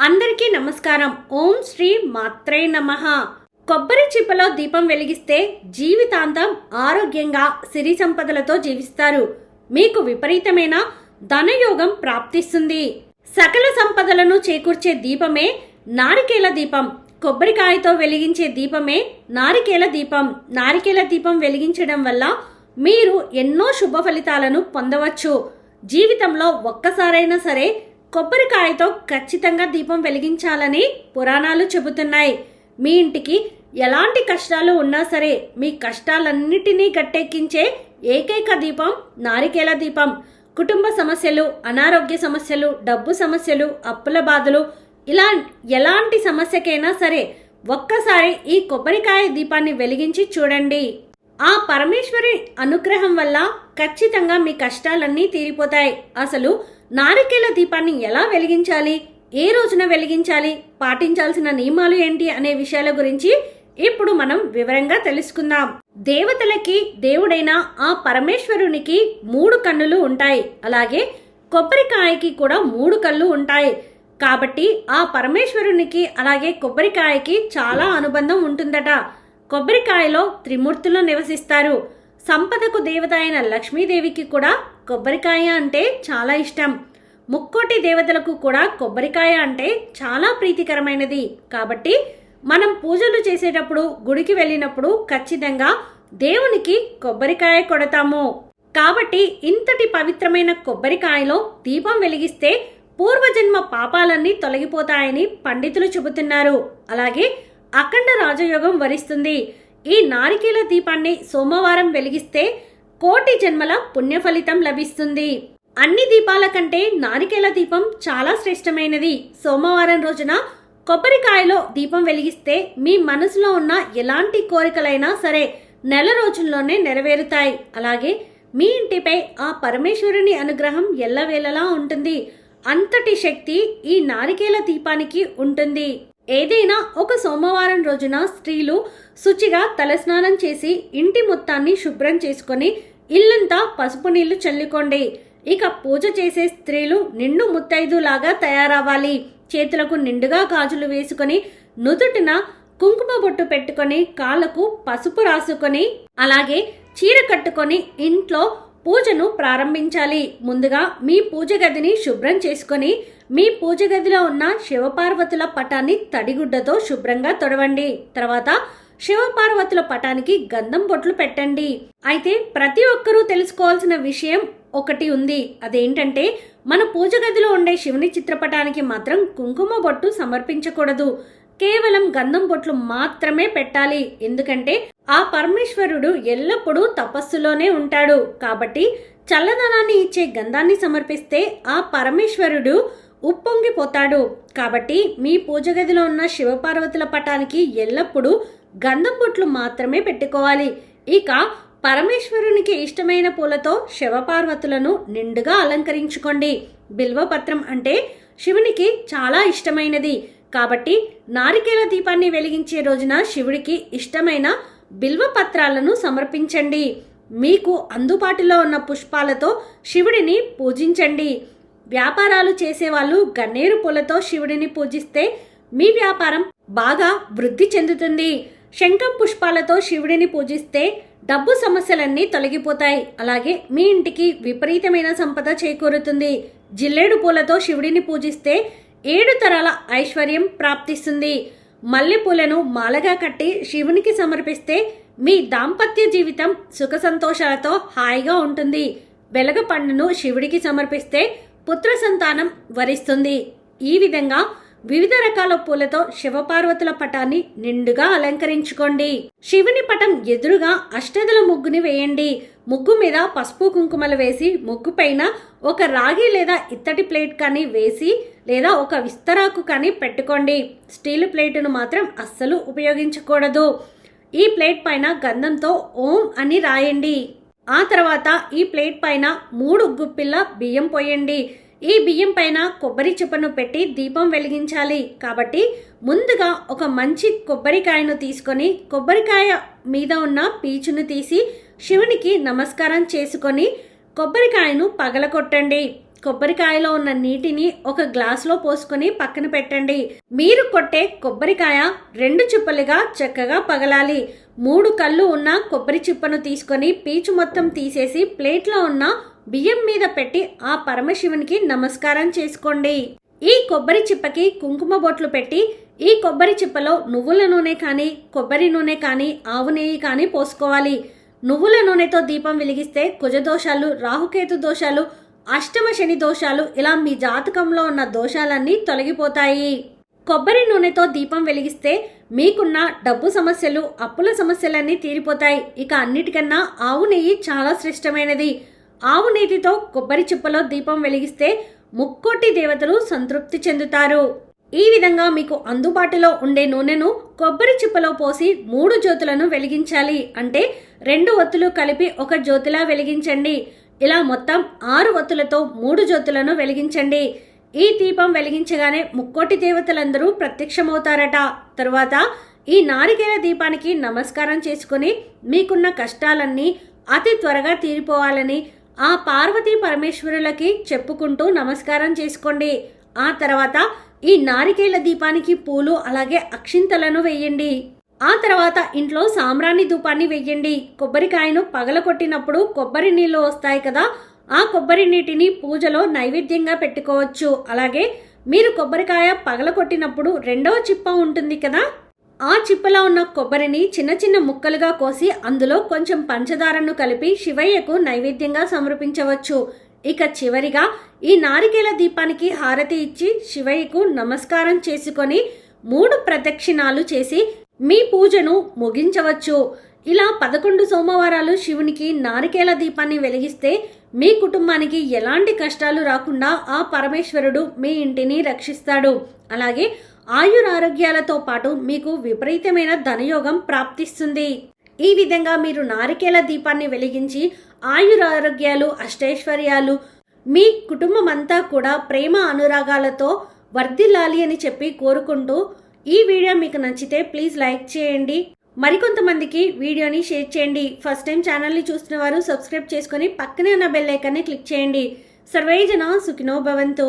అందరికీ నమస్కారం. ఓం శ్రీ మాత్రే నమ. కొబ్బరి చిప్పలో దీపం వెలిగిస్తే జీవితాంతం ఆరోగ్యంగా సిరి సంపదలతో జీవిస్తారు. మీకు విపరీతమైన ధనయోగం ప్రాప్తిస్తుంది. సకల సంపదలను చేకూర్చే దీపమే నారికేల దీపం. కొబ్బరికాయతో వెలిగించే దీపమే నారికేల దీపం. నారికేల దీపం వెలిగించడం వల్ల మీరు ఎన్నో శుభ ఫలితాలను పొందవచ్చు. జీవితంలో ఒక్కసారైనా సరే కొబ్బరికాయతో ఖచ్చితంగా దీపం వెలిగించాలని పురాణాలు చెబుతున్నాయి. మీ ఇంటికి ఎలాంటి కష్టాలు ఉన్నా సరే మీ కష్టాలన్నిటినీ గట్టెక్కించే ఏకైక దీపం నారికేల దీపం. కుటుంబ సమస్యలు అనారోగ్య సమస్యలు డబ్బు సమస్యలు అప్పుల బాధలు ఇలా ఎలాంటి సమస్యకైనా సరే ఒక్కసారి ఈ కొబ్బరికాయ దీపాన్ని వెలిగించి చూడండి. ఆ పరమేశ్వరి అనుగ్రహం వల్ల ఖచ్చితంగా మీ కష్టాలన్నీ తీరిపోతాయి. అసలు నారికేల దీపాన్ని ఎలా వెలిగించాలి? ఏ రోజున వెలిగించాలి? పాటించాల్సిన నియమాలు ఏంటి అనే విషయాల గురించి ఇప్పుడు మనం వివరంగా తెలుసుకుందాం. దేవతలకి దేవుడైన ఆ పరమేశ్వరునికి మూడు కన్నులు ఉంటాయి. అలాగే కొబ్బరికాయకి కూడా మూడు కళ్ళు ఉంటాయి. కాబట్టి ఆ పరమేశ్వరునికి అలాగే కొబ్బరికాయకి చాలా అనుబంధం ఉంటుందట. కొబ్బరికాయలో త్రిమూర్తులు నివసిస్తారు. సంపదకు దేవత అయిన లక్ష్మీదేవికి కూడా కొబ్బరికాయ అంటే చాలా ఇష్టం. ముక్కోటి దేవతలకు కూడా కొబ్బరికాయ అంటే చాలా ప్రీతికరమైనది. కాబట్టి మనం పూజలు చేసేటప్పుడు గుడికి వెళ్ళినప్పుడు ఖచ్చితంగా దేవునికి కొబ్బరికాయ కొడతాము. కాబట్టి ఇంతటి పవిత్రమైన కొబ్బరికాయలో దీపం వెలిగిస్తే పూర్వజన్మ పాపాలన్నీ తొలగిపోతాయని పండితులు చెబుతున్నారు. అలాగే అఖండ రాజయోగం వరిస్తుంది. ఈ నారికేల దీపాన్ని సోమవారం వెలిగిస్తే కోటి జన్మల పుణ్య ఫలితం లభిస్తుంది. అన్ని దీపాల కంటే నారికేల దీపం చాలా శ్రేష్టమైనది. సోమవారం రోజున కొబ్బరికాయలో దీపం వెలిగిస్తే మీ మనసులో ఉన్న ఎలాంటి కోరికలైనా సరే నెల రోజుల్లోనే నెరవేరుతాయి. అలాగే మీ ఇంటిపై ఆ పరమేశ్వరుని అనుగ్రహం ఎల్లవేళలా ఉంటుంది. అంతటి శక్తి ఈ నారికేల దీపానికి ఉంటుంది. ఏదైనా ఒక సోమవారం రోజున స్త్రీలు శుచిగా తలస్నానం చేసి ఇంటి మొత్తాన్ని శుభ్రం చేసుకొని ఇల్లంతా పసుపు నీళ్ళు చల్లుకోండి. ఇక పూజ చేసే స్త్రీలు నిండు ముత్తైదులాగా తయారవ్వాలి. చేతులకు నిండుగా గాజులు వేసుకొని నుదుటిన కుంకుమ బొట్టు పెట్టుకొని కాళ్ళకు పసుపు రాసుకొని అలాగే చీర కట్టుకొని ఇంట్లో పూజను ప్రారంభించాలి. ముందుగా మీ పూజ గదిని శుభ్రం చేసుకొని మీ పూజ గదిలో ఉన్న శివపార్వతుల పటాన్ని తడిగుడ్డతో శుభ్రంగా తొడవండి. తర్వాత శివపార్వతుల పటానికి గంధం బొట్లు పెట్టండి. అయితే ప్రతి ఒక్కరూ తెలుసుకోవాల్సిన విషయం ఒకటి ఉంది. అదేంటంటే మన పూజ గదిలో ఉండే శివుని చిత్రపటానికి మాత్రం కుంకుమ బొట్టు సమర్పించకూడదు. కేవలం గంధం బొట్లు మాత్రమే పెట్టాలి. ఎందుకంటే ఆ పరమేశ్వరుడు ఎల్లప్పుడూ తపస్సులోనే ఉంటాడు. కాబట్టి చల్లదనాన్ని ఇచ్చే గంధాన్ని సమర్పిస్తే ఆ పరమేశ్వరుడు ఉప్పొంగిపోతాడు. కాబట్టి మీ పూజ గదిలో ఉన్న శివపార్వతుల పటానికి ఎల్లప్పుడూ గంధం బొట్లు మాత్రమే పెట్టుకోవాలి. ఇక పరమేశ్వరునికి ఇష్టమైన పూలతో శివపార్వతులను నిండుగా అలంకరించుకోండి. బిల్వపత్రం అంటే శివునికి చాలా ఇష్టమైనది. కాబట్టి నారికేల దీపాన్ని వెలిగించే రోజున శివుడికి ఇష్టమైన బిల్వపత్రాలను సమర్పించండి. మీకు అందుబాటులో ఉన్న పుష్పాలతో శివుడిని పూజించండి. వ్యాపారాలు చేసేవాళ్ళు గన్నేరు పూలతో శివుడిని పూజిస్తే మీ వ్యాపారం బాగా వృద్ధి చెందుతుంది. శంఖం పుష్పాలతో శివుడిని పూజిస్తే డబ్బు సమస్యలన్నీ తొలగిపోతాయి. అలాగే మీ ఇంటికి విపరీతమైన సంపద చేకూరుతుంది. జిల్లేడు పూలతో శివుడిని పూజిస్తే ఏడు తరాల ఐశ్వర్యం ప్రాప్తిస్తుంది. మల్లెపూలను మాలగా కట్టి శివునికి సమర్పిస్తే మీ దాంపత్య జీవితం సుఖ సంతోషాలతో హాయిగా ఉంటుంది. వెలగ పండును శివుడికి సమర్పిస్తే పుత్ర సంతానం వరిస్తుంది. ఈ విధంగా వివిధ రకాల పూలతో శివపార్వతుల పటాన్ని నిండుగా అలంకరించుకోండి. శివుని పటం ఎదురుగా అష్టదల ముగ్గుని వేయండి. ముగ్గు మీద పసుపు కుంకుమలు వేసి ముగ్గు పైన ఒక రాగి లేదా ఇత్తడి ప్లేట్ కానీ వేసి లేదా ఒక విస్తరాకు కానీ పెట్టుకోండి. స్టీల్ ప్లేటును మాత్రం అస్సలు ఉపయోగించకూడదు. ఈ ప్లేట్ పైన గంధంతో ఓం అని రాయండి. ఆ తర్వాత ఈ ప్లేట్ పైన మూడు గుప్పిళ్ళ బియ్యం పోయండి. ఈ బియ్యం పైన కొబ్బరి చిప్పను పెట్టి దీపం వెలిగించాలి. కాబట్టి ముందుగా ఒక మంచి కొబ్బరికాయను తీసుకొని కొబ్బరికాయ మీద ఉన్న పీచును తీసి శివునికి నమస్కారం చేసుకొని కొబ్బరికాయను పగలకొట్టండి కొబ్బరికాయలో ఉన్న నీటిని ఒక గ్లాసులో పోసుకొని పక్కన పెట్టండి. మీరు కొట్టే కొబ్బరికాయ రెండు చిప్పలుగా చక్కగా పగలాలి. మూడు కళ్ళు ఉన్న కొబ్బరి చిప్పను తీసుకొని పీచు మొత్తం తీసేసి ప్లేట్లో ఉన్న బియ్యం మీద పెట్టి ఆ పరమశివునికి నమస్కారం చేసుకోండి. ఈ కొబ్బరి చిప్పకి కుంకుమ బొట్లు పెట్టి ఈ కొబ్బరి చిప్పలో నువ్వుల నూనె కానీ కొబ్బరి నూనె కానీ ఆవు నెయ్యి కానీ పోసుకోవాలి. నువ్వుల నూనెతో దీపం వెలిగిస్తే కుజదోషాలు రాహుకేతు దోషాలు అష్టమ శని దోషాలు ఇలా మీ జాతకంలో ఉన్న దోషాలన్నీ తొలగిపోతాయి. కొబ్బరి నూనెతో దీపం వెలిగిస్తే మీకున్న డబ్బు సమస్యలు అప్పుల సమస్యలన్నీ తీరిపోతాయి. ఇక అన్నిటికన్నా ఆవు నెయ్యి చాలా శ్రేష్టమైనది. ఆవు నీటితో కొబ్బరి చిప్పలో దీపం వెలిగిస్తే ముక్కోటి దేవతలు సంతృప్తి చెందుతారు. ఈ విధంగా మీకు అందుబాటులో ఉండే నూనెను కొబ్బరి చిప్పలో పోసి మూడు జ్యోతులను వెలిగించాలి. అంటే రెండు ఒత్తులు కలిపి ఒక జ్యోతిలా వెలిగించండి. ఇలా మొత్తం ఆరు ఒత్తులతో మూడు జ్యోతులను వెలిగించండి. ఈ దీపం వెలిగించగానే ముక్కోటి దేవతలందరూ ప్రత్యక్షమవుతారట. తరువాత ఈ నారికేల దీపానికి నమస్కారం చేసుకుని మీకున్న కష్టాలన్నీ అతి త్వరగా తీరిపోవాలని ఆ పార్వతీ పరమేశ్వరులకి చెప్పుకుంటూ నమస్కారం చేసుకోండి. ఆ తర్వాత ఈ నారికేల దీపానికి పూలు అలాగే అక్షింతలను వెయ్యండి ఆ తర్వాత ఇంట్లో సాంబ్రాణి ధూపాన్ని వెయ్యండి కొబ్బరికాయను పగలకొట్టినప్పుడు కొబ్బరి నీళ్ళు వస్తాయి కదా ఆ కొబ్బరి నీటిని పూజలో నైవేద్యంగా పెట్టుకోవచ్చు. అలాగే మీరు కొబ్బరికాయ పగలకొట్టినప్పుడు రెండవ చిప్ప ఉంటుంది కదా ఆ చిప్పలో ఉన్న కొబ్బరిని చిన్న చిన్న ముక్కలుగా కోసి అందులో కొంచెం పంచదారను కలిపి శివయ్యకు నైవేద్యంగా సమర్పించవచ్చు. ఇక చివరిగా ఈ నారికేల దీపానికి హారతి ఇచ్చి శివయ్యకు నమస్కారం చేసుకొని మూడు ప్రదక్షిణాలు చేసి మీ పూజను ముగించవచ్చు. ఇలా పదకొండు సోమవారాలు శివునికి నారికేల దీపాన్ని వెలిగిస్తే మీ కుటుంబానికి ఎలాంటి కష్టాలు రాకుండా ఆ పరమేశ్వరుడు మీ ఇంటిని రక్షిస్తాడు. అలాగే ఆయురారోగ్యాలతో పాటు మీకు విపరీతమైన ధనయోగం ప్రాప్తిస్తుంది. ఈ విధంగా మీరు నారికేల దీపాన్ని వెలిగించి ఆయురారోగ్యాలు అష్టైశ్వర్యాలు మీ కుటుంబం అంతా కూడా ప్రేమ అనురాగాలతో వర్ధిల్లాలి అని చెప్పి కోరుకుంటూ ఈ వీడియో మీకు నచ్చితే ప్లీజ్ లైక్ చేయండి. మరికొంతమందికి వీడియోని షేర్ చేయండి. ఫస్ట్ టైం ఛానల్ని చూస్తున్న వారు సబ్స్క్రైబ్ చేసుకొని పక్కనే ఉన్న బెల్ ఐకాన్ని క్లిక్ చేయండి. సర్వేజన సుఖినో భవంతు.